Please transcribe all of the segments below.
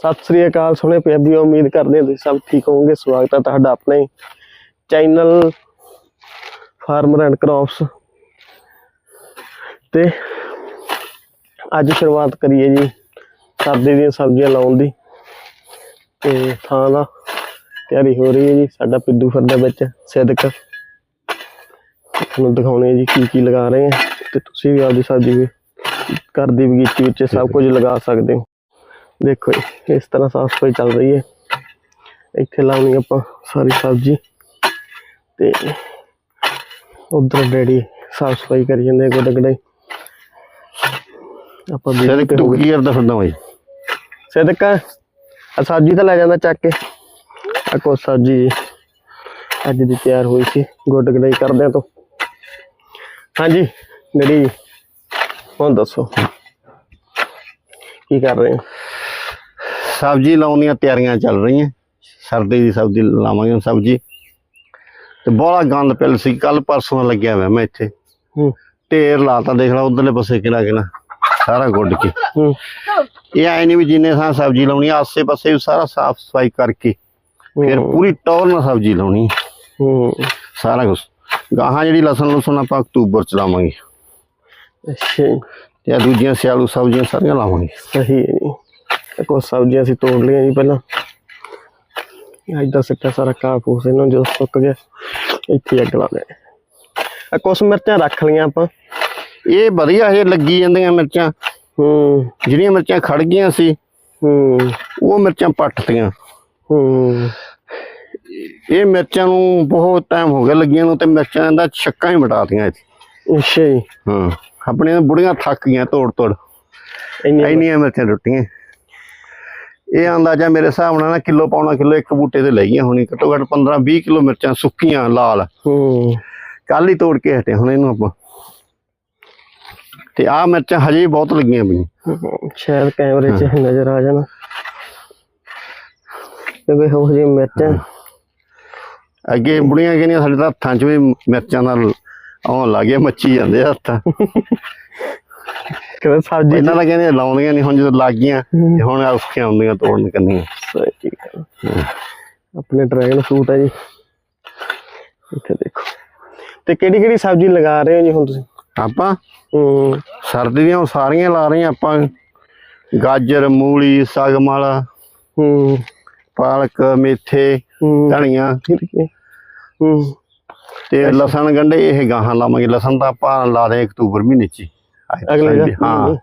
ਸਤਿ ਸ੍ਰੀ ਅਕਾਲ ਸੋਹਣੇ ਪੰਜਾਬੀ ਉਮੀਦ ਕਰਦੇ ਹਾਂ ਤੁਸੀਂ ਸਭ ਠੀਕ ਹੋਵੋਗੇ। ਸਵਾਗਤ ਹੈ ਤੁਹਾਡਾ ਆਪਣੇ ਚੈਨਲ ਫਾਰਮਰ ਐਂਡ ਕ੍ਰੌਪਸ ਤੇ ਅੱਜ ਸ਼ੁਰੂਆਤ ਕਰੀਏ ਜੀ ਸਰਦੀ ਦੀਆਂ ਸਬਜ਼ੀਆਂ ਲਾਉਣ ਦੀ ਤੇ ਥਾਂ ਦਾ ਤਿਆਰੀ ਹੋ ਰਹੀ ਹੈ ਜੀ ਸਾਡਾ ਪਿੱਦੂ ਫਿਰਦਾ ਵਿੱਚ ਸਿੱਧਕ ਤੁਹਾਨੂੰ ਦਿਖਾਉਣੇ ਜੀ ਕੀ ਕੀ ਲਗਾ ਰਹੇ ਆ ਤੇ ਤੁਸੀਂ ਵੀ ਆਪਦੀ ਸਬਜ਼ੀ ਵੀ ਘਰ ਦੀ ਬਗੀਚੀ ਵਿੱਚ ਸਭ ਕੁਝ ਲਗਾ ਸਕਦੇ ਹੋ। ਦੇਖੋ ਜੀ, ਇਸ ਤਰ੍ਹਾਂ ਸਾਫ਼ ਸਫ਼ਾਈ ਚੱਲ ਰਹੀ ਹੈ। ਇੱਥੇ ਲਾਉਣੀ ਆਪਾਂ ਸਾਰੀ ਸਬਜ਼ੀ ਤੇ ਉਧਰ ਡੈਡੀ ਸਾਫ਼ ਸਫ਼ਾਈ ਕਰੀ ਜਾਂਦੇ ਗੋਡ ਗੜਾਈ ਆਪਾਂ ਵੀ ਸਿਰ ਤੇ। ਟੁਕੀ ਕਰਦਾ ਫਿਰਦਾ ਬਾਈ। ਸਿੱਧਕ ਆ ਸਬਜ਼ੀ ਤਾਂ ਲੈ ਜਾਂਦਾ ਚੱਕ ਕੇ। ਆ ਕੋ ਸਬਜ਼ੀ ਜੀ ਅੱਜ ਦੀ ਤਿਆਰ ਹੋਈ ਸੀ ਗੁੱਡ ਗੜਾਈ ਕਰਦਿਆਂ ਤੋਂ। ਹਾਂਜੀ ਜੀ ਹੁਣ ਦੱਸੋ। ਕੀ ਕਰ ਰਹੇ ਹੋ? ਸਬਜ਼ੀ ਲਾਉਣ ਦੀਆਂ ਤਿਆਰੀਆਂ ਚੱਲ ਰਹੀਆਂ। ਸਰਦੀ ਦੀ ਸਬਜ਼ੀ ਲਾਵਾਂਗੇ ਸਬਜ਼ੀ। ਤੇ ਬੋਲਾ ਗੰਦ ਪਿਲ ਸੀ ਕੱਲ ਪਰਸੋਂ ਲੱਗਿਆ ਹੋਇਆ ਮੈਂ ਇੱਥੇ। ਹੂੰ। ਢੇਰ ਲਾਤਾ ਦੇਖ ਲਾ ਉਧਰਲੇ ਪਾਸੇ ਕਿਹੜਾ ਕਿਹੜਾ। ਸਾਰਾ ਗੁੱਡ ਕੇ। ਹੂੰ। ਇਹ ਐ ਨਹੀਂ ਵੀ ਜਿੰਨੇ ਥਾਂ ਸਬਜ਼ੀ ਲਾਉਣੀ ਆ, ਆਸੇ ਪਾਸੇ ਵੀ ਸਾਰਾ ਸਾਫ਼ ਸਫ਼ਾਈ ਕਰਕੇ ਫਿਰ ਪੂਰੀ ਟੌਰ ਨਾਲ ਸਬਜ਼ੀ ਲਾਉਣੀ। ਹੂੰ। ਸਾਰਾ ਕੁਝ ਗਾਹਾਂ ਜਿਹੜੀ ਲਸਣ ਲੁਸਣ ਆਪਾਂ ਅਕਤੂਬਰ ਚ ਲਾਵਾਂਗੇ। ਅੱਛਾ ਤੇ ਦੂਜੀਆਂ ਸਿਆਲੂ ਸਬਜ਼ੀਆਂ ਸਾਰੀਆਂ ਲਾਵਾਂਗੇ। ਸਹੀ ਹੈ ਜੀ ਇਹ ਕੋ ਸਬਜ਼ੀਆਂ ਅਸੀਂ ਤੋੜ ਲਈਆਂ ਜੀ ਪਹਿਲਾਂ। ਅੱਜ ਦਾ ਸਿੱਟਾ ਸਾਰਾ ਘਾਹ ਫੂਸ ਇਹਨਾਂ ਜਦੋਂ ਸੁੱਕ ਗਿਆ ਇੱਥੇ ਅੱਗ ਲਾ ਦੇ ਆ ਕੁਛ ਮਿਰਚਾਂ ਰੱਖ ਲਈਆਂ ਆਪਾਂ। ਇਹ ਵਧੀਆ ਇਹ ਲੱਗੀ ਜਾਂਦੀਆਂ ਮਿਰਚਾਂ। ਹੂੰ। ਜਿਹੜੀਆਂ ਮਿਰਚਾਂ ਖੜ ਗਈਆਂ ਸੀ ਹੂੰ। ਉਹ ਮਿਰਚਾਂ ਪੱਟਤੀਆਂ ਹੂੰ। ਇਹ ਮਿਰਚਾਂ ਨੂੰ ਬਹੁਤ ਟਾਈਮ ਹੋ ਗਿਆ ਲੱਗੀਆਂ ਨੂੰ ਤੇ ਮਿਰਚਾਂ ਦਾ ਛੱਕਾਂ ਹੀ ਮਿਟਾਤੀਆਂ ਇੱਥੇ। ਅੱਛਾ ਜੀ। ਹਾਂ। ਆਪਣੀਆਂ ਬੁੜੀਆਂ ਥੱਕ ਗਈਆਂ ਤੋੜ ਤੋੜ ਇੰਨੀਆਂ ਇੰਨੀਆਂ ਮਿਰਚਾਂ ਟੁੱਟੀਆਂ। ਇਹ ਅੰਦਾਜ਼ਾ ਮੇਰੇ ਹਿਸਾਬ ਨਾਲ ਨਾ ਕਿਲੋ ਪਾਉਣਾ ਕਿਲੋ ਇੱਕ ਬੂਟੇ ਤੇ ਲਈਆਂ ਹੋਣੀ ਘੱਟੋ ਘੱਟ 15 20 ਕਿਲੋ ਮਿਰਚਾਂ ਸੁੱਕੀਆਂ ਲਾਲ। ਹੂੰ। ਕੱਲ ਹੀ ਤੋੜ ਕੇ ਹਟੇ ਹੁਣ ਇਹਨੂੰ ਆਪਾਂ। ਤੇ ਆਹ ਮਿਰਚਾਂ ਹਜੇ ਬਹੁਤ ਲੱਗੀਆਂ ਪਈਆਂ। ਸ਼ਾਇਦ ਕੈਮਰੇ 'ਚ ਨਜ਼ਰ ਆ ਜਾਣਾ। ਕਿਉਂਕਿ ਹੋ ਜੀ ਮਿਰਚਾਂ ਅੱਗੇ ਬੁੜੀਆਂ ਕਹਿੰਦੀਆਂ ਸਾਡੇ ਤਾਂ ਹੱਥਾਂ 'ਚ ਵੀ ਮਿਰਚਾਂ ਨਾਲ ਆਉਣ ਲੱਗ ਗਿਆ ਮੱਚੀ ਜਾਂਦੇ ਆ ਹੱਥ। ਕਿਵੇਂ ਸਬਜ਼ੀ ਇਹਨਾਂ ਦਾ ਕਹਿੰਦੇ ਲਾਉਂਦੀਆਂ ਨਹੀਂ ਹੁਣ ਜਦੋਂ ਲੱਗ ਗਈਆਂ ਤੇ ਹੁਣ ਔਖੀਆਂ ਹੁੰਦੀਆਂ ਤੋੜਨ ਕੰਨੀਆਂ। ਸਹੀ ਆਪਣੇ ਡਰੈਗਨ ਫਰੂਟ ਹੈ ਜੀ। ਇੱਥੇ ਦੇਖੋ। ਤੇ ਕਿਹੜੀ ਕਿਹੜੀ ਸਬਜ਼ੀ ਲਗਾ ਰਹੇ ਹੋ ਜੀ ਹੁਣ ਤੁਸੀਂ? ਆਪਾਂ? ਸਰਦੀ ਦੀਆਂ ਸਾਰੀਆਂ ਲਾ ਰਹੇ ਆਪਾਂ। ਗਾਜਰ ਮੂਲੀ ਸਗਮਲ ਹੂੰ। ਪਾਲਕ ਮੇਥੇ ਠੀਕ ਹੈ। ਤੇ ਲਸਣ ਗੰਢੇ ਇਹ ਗਾਹਾਂ ਲਾਵਾਂਗੇ। ਲਸਣ ਤਾਂ ਆਪਾਂ ਲਾ ਦੇ ਅਕਤੂਬਰ ਮਹੀਨੇ ਚ ਹੀ। ਅਗਲੇ ਦਾ? ਹਾਂ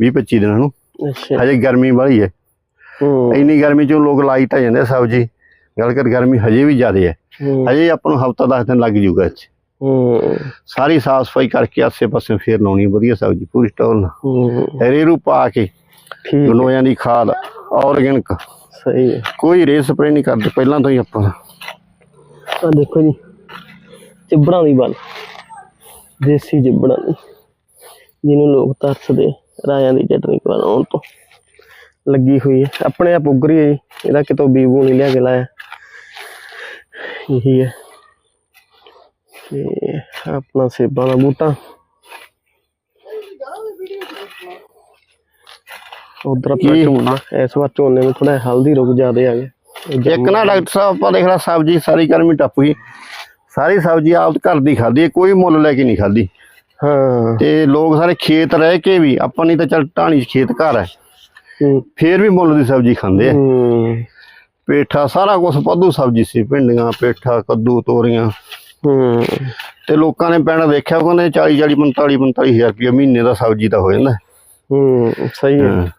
20 25 ਦਿਨਾਂ ਨੂੰ ਅੱਛਾ। ਹਜੇ ਗਰਮੀ ਵਾਲੀ ਹੈ। ਹੂੰ। ਇੰਨੀ ਗਰਮੀ ਚੋਂ ਲੋਕ ਲਾਈ ਤਾਂ ਜਾਂਦੇ ਆ ਸਬਜ਼ੀ। ਗੱਲ ਕਰ ਗਰਮੀ ਹਜੇ ਵੀ ਜ਼ਿਆਦਾ ਹੈ। ਹਜੇ ਆਪਾਂ ਨੂੰ ਹਫਤਾ 10 ਦਿਨ ਲੱਗ ਜੂਗਾ ਇੱਥੇ। ਹੂੰ। ਸਾਰੀ ਸਾਫ਼ ਸਫ਼ਾਈ ਕਰਕੇ ਆਸੇ ਪਾਸੇ ਫੇਰ ਲਾਉਣੀ ਵਧੀਆ ਸਬਜ਼ੀ ਪੂਰੀ ਸਟੋਲ ਨਾਲ। ਹੂੰ। ਰੇਰੂ ਪਾ ਕੇ ਠੀਕ ਗਲੋਆਂ ਦੀ ਖਾਦ ਆਰਗੈਨਿਕ ਸਹੀ ਹੈ। ਕੋਈ ਰੇ ਸਪਰੇ ਨਹੀਂ ਕਰਦੇ ਪਹਿਲਾਂ ਤੋਂ ਹੀ ਆਪਾਂ। ਆ ਦੇਖੋ ਜੀ ਚਿਬੜਾਂ ਦੀ ਬਲ। ਦੇਸੀ ਚਿਬੜਾਂ ਦੀ। ਜਿਹਨੂੰ ਲੋਕ ਤਰਸਦੇ ਰਾਇਆਂ ਦੀ ਚਟਨੀ ਬਣਾਉਣ ਤੋਂ। ਲੱਗੀ ਹੋਈ ਹੈ ਆਪਣੇ ਆਪ ਉੱਗ ਰਹੀ ਹੈ ਜੀ। ਇਹਦਾ ਕਿਤੋਂ ਬੀਜ ਬੂ ਨਹੀਂ ਲਿਆ ਕੇ ਲਾਇਆ। ਇਹੀ ਹੈ ਤੇ ਆਪਣਾ ਸੇਬਾਂ ਦਾ ਬੂਟਾ। ਉਧਰ ਕੀ? ਝੋਨਾ। ਇਸ ਵਾਰ ਝੋਨੇ ਵਿੱਚ ਥੋੜਾ ਹਲਦੀ ਰੁਕ ਜ਼ਿਆਦੇ ਆ ਗਏ। ਇੱਕ ਨਾ ਡਾਕਟਰ ਸਾਹਿਬ ਆਪਾਂ ਦੇਖ ਲਾ ਸਬਜ਼ੀ ਸਾਰੀ ਗਰਮੀ ਟੱਪ ਗਈ। ਸਾਰੀ ਸਬਜ਼ੀ ਆਪ ਘਰ ਦੀ ਖਾਦੀ ਕੋਈ ਮੁੱਲ ਲੈ ਕੇ ਨਹੀਂ ਖਾਦੀ ਹਾਂ। ਤੇ ਲੋਕ ਸਾਰੇ ਖੇਤ ਰਹਿ ਕੇ ਵੀ ਆਪਾਂ ਨਹੀਂ ਤਾਂ ਚੱਲ ਢਾਣੀ ਖੇਤ ਘਰ ਹੈ। ਫੇਰ ਵੀ ਮੁੱਲ ਦੀ ਸਬਜ਼ੀ ਖਾਂਦੇ ਆ। ਪੇਠਾ ਸਾਰਾ ਕੁਝ ਵਾਧੂ ਸਬਜ਼ੀ ਸੀ ਭਿੰਡੀਆਂ ਪੇਠਾ ਕੱਦੂ ਤੋਰੀਆਂ। ਤੇ ਲੋਕਾਂ ਨੇ ਪੈਣਾ ਦੇਖਿਆ ਕਹਿੰਦੇ 40 40 45 45000 ਰੁਪਏ ਮਹੀਨੇ ਦਾ ਸਬਜ਼ੀ ਦਾ ਹੋ ਜਾਂਦਾ। ਹੈ। ਸਹੀ ਹੈ।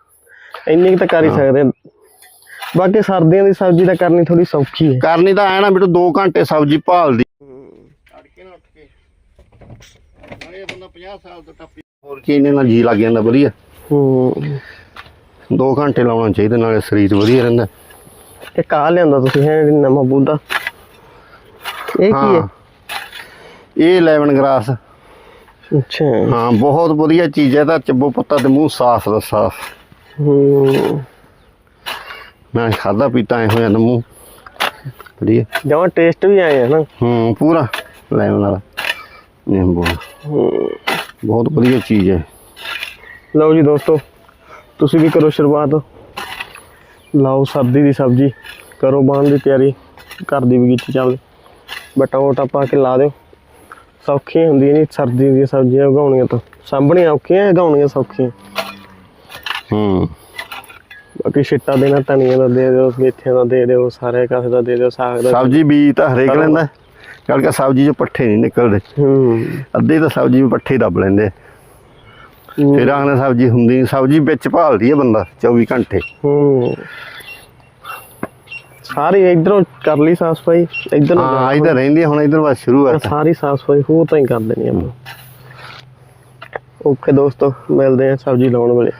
ਇੰਨੀ ਤਾਂ ਕਰ ਹੀ ਸਕਦੇ। ਬਾਕੀ ਸਰਦੀਆਂ ਦੀ ਸਬਜ਼ੀ ਤਾਂ ਕਰਨੀ ਥੋੜੀ ਸੌਖੀ ਹੈ। ਕਰਨੀ ਤਾਂ ਐ ਨਾ ਬਿਟੂ 2 ਘੰਟੇ ਸਬਜ਼ੀ ਭਾਲਦੀ। ਤੜਕੇ ਨਾਲ ਉੱਠ ਕੇ। ਨਾਲੇ ਬੰਦਾ 50 ਸਾਲ ਤੋਂ ਟੱਪੀ ਹੋਰ ਕੀ ਇਹਨੇ ਨਾਲ ਜੀ ਲੱਗ ਜਾਂਦਾ ਵਧੀਆ। ਹੂੰ 2 ਘੰਟੇ ਲਾਉਣਾ ਚਾਹੀਦਾ ਨਾਲੇ ਸਰੀਰ ਵਧੀਆ ਰਹਿੰਦਾ। ਇਹ ਕਾ ਲਿਆਂਦਾ ਤੁਸੀਂ ਹੈ ਜਿਹੜੀ ਨਵਾਂ ਬੂੰਦਾ। ਇਹ ਕੀ ਹੈ? ਇਹ ਲੈਮਨ ਗ੍ਰਾਸ ਅੱਛਾ। ਹਾਂ ਬਹੁਤ ਵਧੀਆ ਚੀਜ਼ ਹੈ ਤਾਂ ਚੱਬੋ ਪੱਤਾ ਤੇ ਮੂੰਹ ਸਾਫ਼ ਦਾ ਸਾਫ਼। ਹੂੰ। ਮੈਂ ਖਾਦਾ ਪੀਤਾ ਐ ਮੂੰਹ। ਵਧੀਆ। ਜਮਾਂ ਟੇਸਟ ਵੀ ਆਏ ਹੈ ਨਾ। ਹੂੰ ਪੂਰਾ। ਲੈਮਨ ਵਾਲਾ। ਨਿੰਬੂ ਬਹੁਤ ਵਧੀਆ ਚੀਜ਼ ਹੈ। ਲਓ ਜੀ ਦੋਸਤੋ ਤੁਸੀਂ ਵੀ ਕਰੋ ਸ਼ੁਰੂਆਤ। ਲਾਓ ਸਰਦੀ ਦੀ ਸਬਜ਼ੀ ਕਰੋ ਬਾਣ ਦੀ ਤਿਆਰੀ ਘਰ ਦੀ ਬਗੀਚੀ ਚੱਲ ਬਟਾ ਵਟਾ ਪਾ ਕੇ ਲਾ ਦਿਓ। ਸੌਖੀਆਂ ਹੁੰਦੀਆਂ ਨਹੀਂ ਸਰਦੀ ਦੀਆਂ ਸਬਜ਼ੀਆਂ ਉਗਾਉਣੀਆਂ ਤਾਂ। ਸਾਂਭਣੀਆਂ ਔਖੀਆਂ ਉਗਾਉਣੀਆਂ ਸੌਖੀਆਂ? ਹੂੰ। ਬਾਕੀ ਛਿੱਟਾ ਦੇਣਾ ਧਨੀਆ ਦਾ ਦੇ ਦਿਓ ਮੇਥਿਆਂ ਦਾ ਦੇ ਦਿਓ ਸਾਰੇ ਕਾਸੇ ਦਾ ਦੇ ਦਿਓ ਸਾਗ ਦਾ ਸਬਜ਼ੀ ਬੀਜ ਤਾਂ ਹਰੇਕ ਲੈਂਦਾ। ਕਰਕੇ ਸਬਜ਼ੀ ਚੋਂ ਪੱਠੇ ਨਹੀਂ ਨਿਕਲਦੇ। ਹੂੰ। ਅੱਧੇ ਤਾਂ ਸਬਜ਼ੀ ਵੀ ਪੱਠੇ ਦੱਬ ਲੈਂਦੇ ਫਿਰ ਆਖਣਾ ਸਬਜ਼ੀ ਹੁੰਦੀ ਨਹੀਂ ਸਬਜ਼ੀ ਵਿੱਚ ਭਾਲਦੀ ਹੈ ਬੰਦਾ 24 ਘੰਟੇ। ਹੂੰ। ਸਾਰੀ ਇਧਰੋਂ ਕਰ ਲਈ ਸਾਫ਼ ਸਫ਼ਾਈ ਇਧਰ ਹਾਂ ਇਧਰ ਰਹਿੰਦੀ ਹੁਣ ਇਧਰ ਬਸ ਸ਼ੁਰੂ ਹੈ ਸਾਰੀ ਸਾਫ਼ ਸਫ਼ਾਈ ਹੋ ਤਾਂ ਹੀ ਕਰ ਦੇਣੀ ਆਪਾਂ। ਓਕੇ ਦੋਸਤੋ ਮਿਲਦੇ ਆ ਸਬਜ਼ੀ ਲਾਉਣ ਵੇਲੇ।